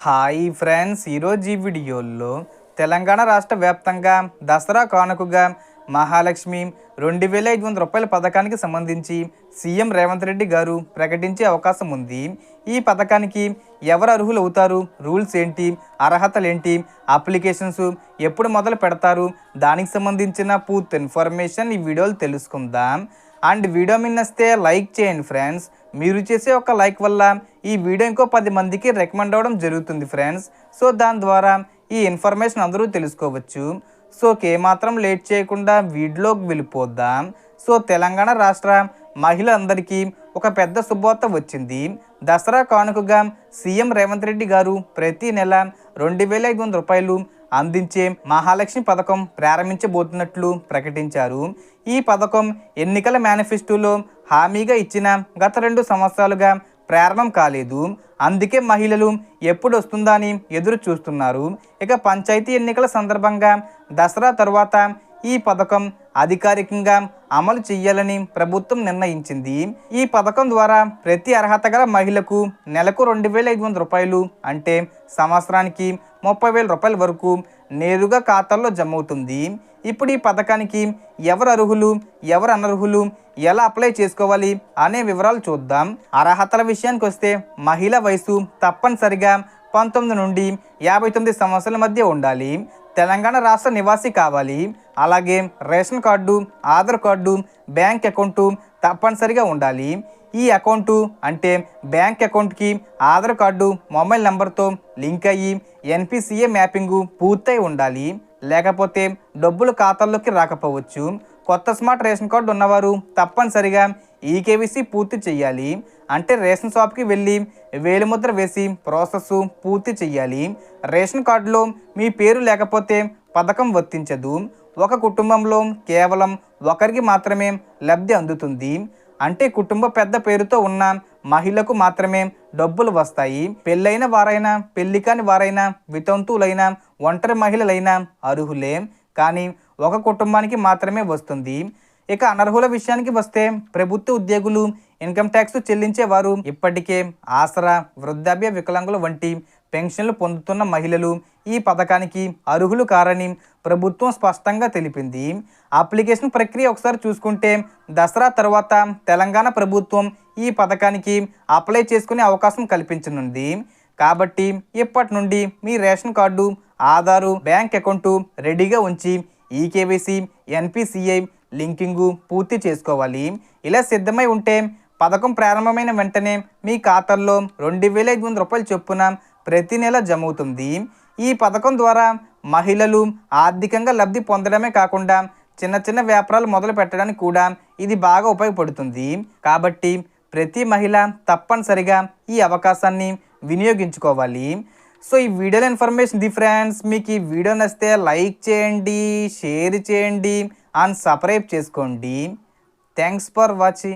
Hi friends ఈరోజు ఈ వీడియోలో తెలంగాణ రాష్ట్ర వ్యాప్తంగా దసరా కానుకగా మహాలక్ష్మి రెండు వేల ఐదు వందల రూపాయల పథకానికి సంబంధించి సీఎం రేవంత్ రెడ్డి గారు ప్రకటించే అవకాశం ఉంది. ఈ పథకానికి ఎవరు అర్హులు అవుతారు? రూల్స్ ఏంటి? అర్హతలు ఏంటి? అప్లికేషన్స్ ఎప్పుడు మొదలు పెడతారు? దానికి సంబంధించిన పూర్తి ఇన్ఫర్మేషన్ ఈ వీడియోలు తెలుసుకుందాం. అండ్ వీడియో మిన్నస్తే లైక్ చేయండి ఫ్రెండ్స్. మీరు చేసే ఒక లైక్ వల్ల ఈ వీడియో ఇంకో పది మందికి రికమెండ్ అవ్వడం జరుగుతుంది ఫ్రెండ్స్. సో దాని ద్వారా ఈ ఇన్ఫర్మేషన్ అందరూ తెలుసుకోవచ్చు. సో ఏమాత్రం లేట్ చేయకుండా వీడియోకి వెళ్ళిపోద్దాం సో తెలంగాణ రాష్ట్ర మహిళలందరికీ ఒక పెద్ద శుభవార్త వచ్చింది. దసరా కానుకగా సీఎం రేవంత్ రెడ్డి గారు ప్రతి నెల రెండు వేల ఐదు వందల రూపాయలు అందించే మహాలక్ష్మి పథకం ప్రారంభించబోతున్నట్లు ప్రకటించారు. ఈ పథకం ఎన్నికల మేనిఫెస్టోలో హామీగా ఇచ్చిన గత రెండు సంవత్సరాలుగా ప్రారంభం కాలేదు. అందుకే మహిళలు ఎప్పుడు వస్తుందా అని ఎదురు చూస్తున్నారు ఇక పంచాయతీ ఎన్నికల సందర్భంగా దసరా తర్వాత ఈ పథకం అధికారికంగా అమలు చేయాలని ప్రభుత్వం నిర్ణయించింది. ఈ పథకం ద్వారా ప్రతి అర్హత గల మహిళకు నెలకు రెండు వేల ఐదు వందల రూపాయలు అంటే సంవత్సరానికి ముప్పై వేల రూపాయల వరకు నేరుగా ఖాతాల్లో జమ అవుతుంది ఇప్పుడు ఈ పథకానికి ఎవరు అర్హులు ఎవరు అనర్హులు ఎలా అప్లై చేసుకోవాలి అనే వివరాలు చూద్దాం. అర్హతల విషయానికి వస్తే మహిళ వయసు తప్పనిసరిగా పంతొమ్మిది నుండి యాభై తొమ్మిది సంవత్సరాల మధ్య ఉండాలి. తెలంగాణ రాష్ట్ర నివాసి కావాలి. అలాగే ration card Aadhaar card bank account తప్పనిసరిగా ఉండాలి. ఈ అకౌంటు అంటే బ్యాంక్ అకౌంట్కి ఆధార్ కార్డు మొబైల్ నెంబర్తో లింక్ అయ్యి ఎన్పిసిఏ మ్యాపింగు పూర్తయి ఉండాలి. లేకపోతే డబ్బులు ఖాతాల్లోకి రాకపోవచ్చు. కొత్త స్మార్ట్ రేషన్ కార్డు ఉన్నవారు తప్పనిసరిగా ఈకేవీసీ పూర్తి చేయాలి. అంటే రేషన్ షాప్కి వెళ్ళి వేలిముద్ర వేసి ప్రాసెస్ పూర్తి చేయాలి. రేషన్ కార్డులో మీ పేరు లేకపోతే పథకం వర్తించదు. ఒక కుటుంబంలో కేవలం ఒకరికి మాత్రమే లబ్ధి అందుతుంది. అంటే కుటుంబ పెద్ద పేరుతో ఉన్న మహిళకు మాత్రమే డబ్బులు వస్తాయి. పెళ్ళైన వారైనా పెళ్ళి కాని వారైనా వితంతువులైనా ఒంటరి మహిళలైనా అర్హులే. కానీ ఒక కుటుంబానికి మాత్రమే వస్తుంది. ఇక అనర్హుల విషయానికి వస్తే ప్రభుత్వ ఉద్యోగులు ఇన్కమ్ ట్యాక్స్ చెల్లించేవారు ఇప్పటికే ఆసరా వృద్ధాప్య వికలాంగుల వంటి పెన్షన్లు పొందుతున్న మహిళలు ఈ పథకానికి అర్హులు కారని ప్రభుత్వం స్పష్టంగా తెలిపింది. అప్లికేషన్ ప్రక్రియ ఒకసారి చూసుకుంటే దసరా తర్వాత తెలంగాణ ప్రభుత్వం ఈ పథకానికి అప్లై చేసుకునే అవకాశం కల్పించనుంది. కాబట్టి ఇప్పటి నుండి మీ ration card Aadhaar bank account రెడీగా ఉంచి ఈకేవీసీ ఎన్పిసిఐ లింకింగు పూర్తి చేసుకోవాలి. ఇలా సిద్ధమై ఉంటే పథకం ప్రారంభమైన వెంటనే మీ ఖాతాల్లో రెండు వేల ఐదు వందల రూపాయలు చొప్పున ప్రతి నెల జమ అవుతుంది ఈ పథకం ద్వారా మహిళలు ఆర్థికంగా లబ్ధి పొందడమే కాకుండా చిన్న చిన్న వ్యాపారాలు మొదలు పెట్టడానికి కూడా ఇది బాగా ఉపయోగపడుతుంది. కాబట్టి ప్రతి మహిళ తప్పనిసరిగా ఈ అవకాశాన్ని వినియోగించుకోవాలి. సో ఈ వీడియోలో ఇన్ఫర్మేషన్ ది ఫ్రెండ్స్ మీకు ఈ వీడియో నచ్చితే లైక్ చేయండి షేర్ చేయండి అండ్ సబ్స్క్రైబ్ చేసుకోండి. Thanks for watching.